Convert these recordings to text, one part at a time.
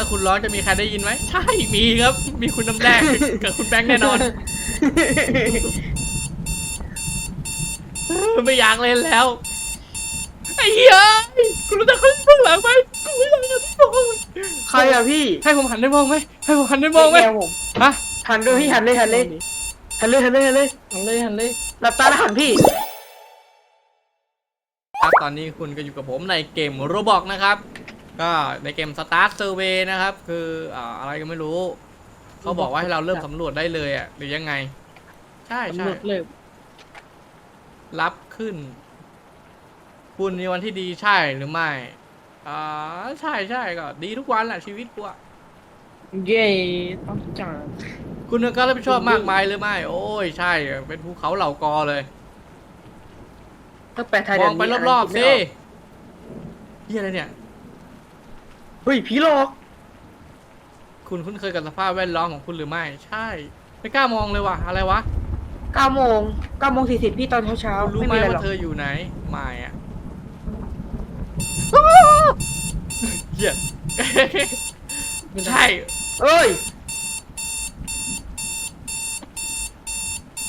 ถ้าคุณร้องจะมีใครได้ยินไหม ใช่ มีครับ มีคุณน้ำแรกกับคุณแบงค์แน่นอน ไม่อยากเล่นแล้ว ไอ้เหี้ยคุณรู้จักคนที่เบื้องหลังไหมกูไม่อยากจะที่มองใครอะพี่ให้ผมหันได้มองไหม ให้ผมหันได้มองไหมแกผมฮะหันด้วยพี่หันเลยหันเลยหันเลยหันเลยหันเลยหันเลยหันเลยหลับตาแล้วหันพี่ครับตอนนี้คุณก็อยู่กับผมในเกมโรบอกนะครับ ก็ในเกม Start Survey นะครับ คืออ่าอะไรก็ไม่รู้ เขาบอกว่าให้เราเริ่มสำรวจได้เลยอะหรือยังไง ใช่ตำใช่รวจเลิกรับขึ้น คุณมีวันที่ดีใช่หรือไม่ อ่า ใช่ใช่ก็ ดีทุกวันแหละชีวิตกูอะเย้ต้องจ่าย คุณมีการรับผิดชอบมากมายหรือไม่ โอ้ย ใช่ เป็นภูเขาเหล่ากอเลยถ้าแปลไทยมเดี๋อยงวไปนี้รอบๆไม่สิกเฮียอะไรเนี่ย เฮ้ยผีหลอก คุณคุ้นเคยกับสภาพแวดล้อมของคุณหรือไม่ ใช่ ไม่กล้ามองเลยว่ะ อะไรวะเก้าโมงเก้าโมงสี่สิบพี่ตอนเช้าเช้าคุณรู้ไม่ไหมมีอะไรหรว่าอกเธออยู่ไหนไม่อะเหี้ยใช่ เอ้ย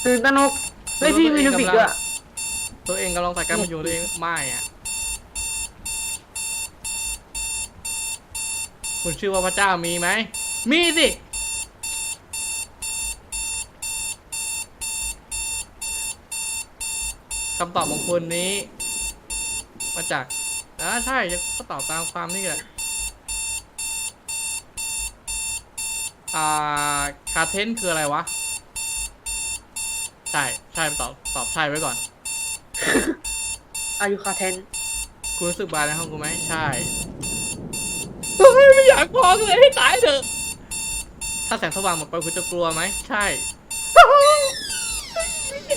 ตื่นตระหนกเฮ้ยพี่มีนูบิกด้วยตัวเองกำลังใส่การมาอยู่ตัวเองไม่อะ คุณชื่อว่าพระเจ้ามีไหม มีสิ คำตอบของคุณนี้ มาจากอ่าใช่ก็ตอบตามความนี่แหละอ่าคาเทนคืออะไรวะ ใช่ ใช่ตอบตอบใช่ไว้ก่อน อายุคาเทน คุณรู้สึกบายในห้องกูไหม ใช่เฮ้ย ไม่อยากมองเลยให้ตายเถอะ ถ้าแสงสว่างหมดไปคุณจะกลัวไหม ใช่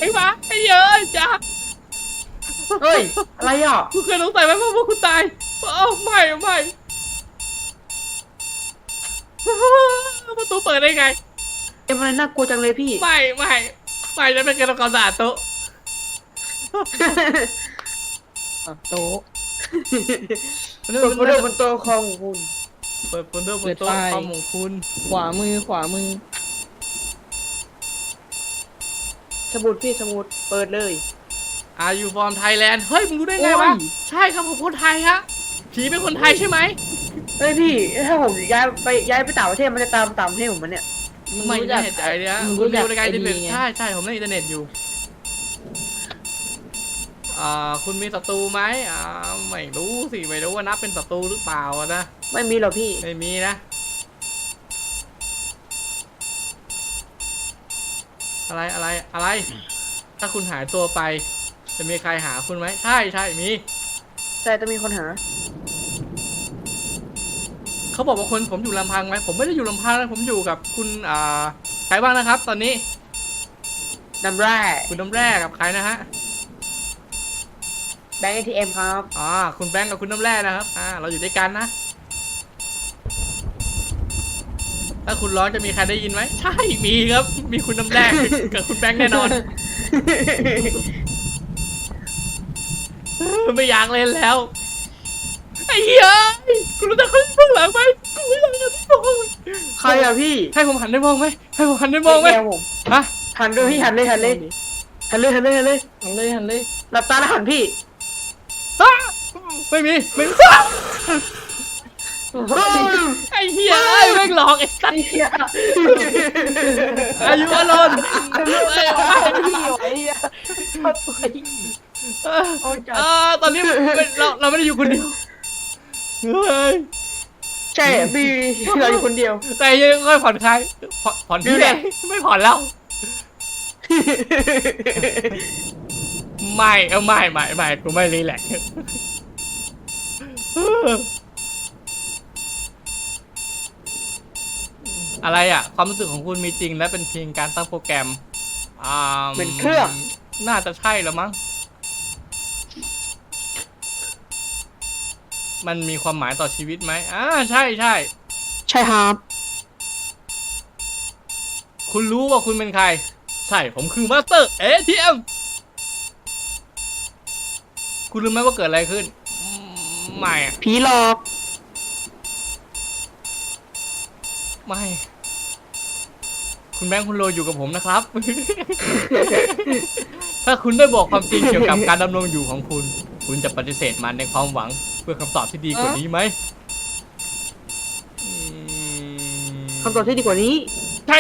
ไอ้หมาไอ้เยอะจ้าเฮ้ย อะไรอะคุณเคยสงสัยไหมว่าพวกคุณตายเอ้าไม่ไม่ประตูเปิดได้ไงเอ็มอะไรน่ากลัวจังเลยพี่ ไม่ไม่ไม่จะเป็นการทำความสะอาดโต๊ะอะโต๊ะ เปิดโปรบนโต๊ะคอมของคุณเปิดบนโต๊ะบเปินดโต๊ะป้ายคอมของคุณ ขวามือขวามือ สมุดพี่สมุดเปิดเลยอายุฟอร์มไทยแลนด์เฮ้ยมึงรู้ได้ไงวะโอ้ยใช่ครับผมคนไทยฮะผีเป็นคนไทยใช่ไหมเฮ้ยพี่ถ้าผมย้ายไปย้ายไปต่างประเทศมันจะตามตามประเทศผมมันเนี่ยมึงไม่รู้จัแน่กใจเนี่ยมึงคุรู้ณจัดูกในการอินเทอร์เน็ตไอดีไงใช่ใช่ผมเล่นอินเทอร์เน็ตอยู่ อ่าคุณมีศัตรูไหมอ่าไม่รู้สิไม่รู้ว่านับเป็นศัตรูหรือเปล่าอะนะไม่มีหรอกพี่ ไม่มีนะ อะไรอะไรอะไร ถ้าคุณหายตัวไป จะมีใครหาคุณไหมใช่ใช่มีแต่จะมีคนหา เขาบอกว่าคนผมอยู่ลำพังไหมผมไม่ได้อยู่ลำพังนะผมอยู่กับคุณอ่าใครบ้างนะครับ ตอนนี้ น้ำแร่คุณน้ำแร่กับใครนะฮะ แบงก์เอทีเอ็มครับ อ่าคุณแบงค์กับคุณน้ำแร่นะครับ อ่า เราอยู่ด้วยกันนะ ถ้าคุณร้องจะมีใครได้ยินไหม ใช่ มีครับ มีคุณน้ำแร่กับคุณแบงค์แน่นอน ไม่อยากเล่นแล้ว ไอ้เหี้ยคุณรู้จักคนที่เบื้องหลังไหมกูไม่อยากจะที่มองใครอะพี่ให้ผมหันได้มองไหมให้ผมหันได้มองไหมแกผมฮะหันด้วยพี่หันเลยหันเลยหันเลยหันเลยหันเลยหันเลยหันเลยหลับตาแล้วหันพี่อ้า ไม่มีไม่มีเฮ้ยไอ้เหี้ยไอ้แม่งหลอกไอ้สัตว์เหี้ยอายุอรนทำไมไม่ได้พี่ไหวอะชอบตัวอีกเอาจัดเออตอนนี้ไม่เราเราไม่ได้อยู่คนเดียวเฮ้ยใช่อะพี่เราอยู่คนเดียว แต่ยังค่อยผ่อนคลายผ่อนผ่อนที่ดูไหดินไม่ผ่อนแล้วไม่เอาไม่ไม่ไม่กูไม่รีแลกซ์ อะไรอะ ความรู้สึกของคุณมีจริง และเป็นเพียงการตั้งโปรแกรมอ่าเป็นเครื่อง น่าจะใช่แล้วมั้ง มันมีความหมายต่อชีวิตไหมอ่าใช่ใช่ ใช่ครับ คุณรู้ว่าคุณเป็นใคร ใช่ ผมคือมาสเตอร์เอทีเอ็มคุณรู้ไหมว่าเกิดอะไรขึ้นอืม ไม่อะผีหลอกไม่ คุณแบงค์คุณโรอยู่กับผมนะครับ ถ้าคุณได้บอกความจริงเกี่ยวกับการดำรงอยู่ของคุณ คุณจะปฏิเสธมันในความหวัง เพื่อคำตอบที่ดีกว่านี้ไหมอืมคำตอบที่ดีกว่านี้ ใช่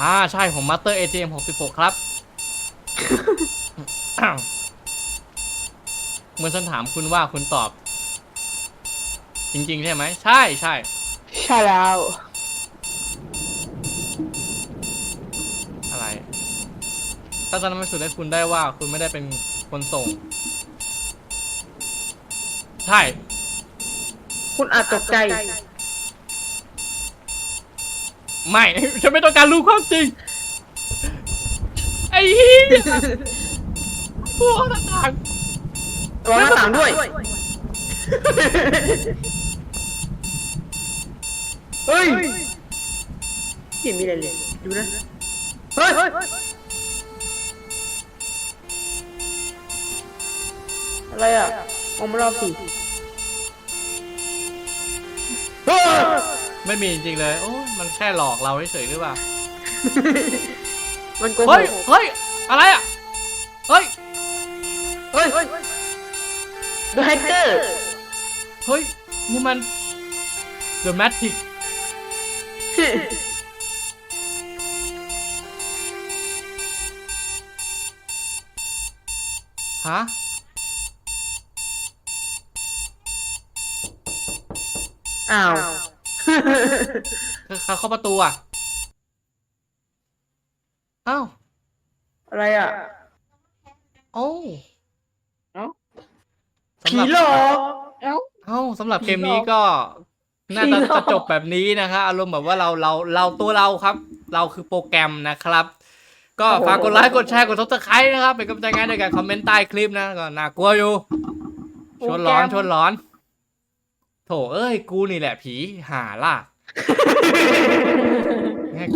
อ่า ใช่ผมมาสเตอร์ ATM 66 ครับ เมื่อฉันถามคุณว่าคุณตอบ จริง ๆ ใช่ไหม ใช่ใช่ ใช่แล้ว อะไร ถ้าจะทำให้สุดให้คุณได้ว่า คุณไม่ได้เป็นคนส่ง ใช่ คุณอาจตกใจ ไม่ ฉันไม่ต้องการรู้ความจริงไอ้เหี้ยพวกต่างระวังหน้าต่างด้วย เฮ้ยเห็นมีอะไรเลยดูนะ เฮ้ย อะไรอะมองมารอบสิเฮ้ยไม่มีจริงๆเลย โอ้ยมันแค่หลอกเราเฉยๆหรือเปล่า มันโกหเฮ้ยกเฮ้ย อะไรอะ เฮ้ย เฮ้ย The Hacker เฮ้ย นี่มัน The Matrix ฮะ อ้าวคือเขาเข้าประตูอะ อ้าวอะไรอะ โอ้เอ้า สำผีหรับหลอกเอ้า เอ้าสำหรับเกมนี้ก็น่าจะผีหลอก จะจบแบบนี้นะครับอารมณ์แบบว่าเราเราเราตัวเราครับ เราคือโปรแกรมนะครับ ก็ฝากกดไลค์กดแชร์กดซับสไครต์นะครับเป็นกำลังใจงานในการคอมเมนต์ใต้คลิปนะก็น่ากลัวอยู่ ชวนร้อนชวนร้อน โถเอ้ย กูนี่แหละผีห่าล่ะแม่ง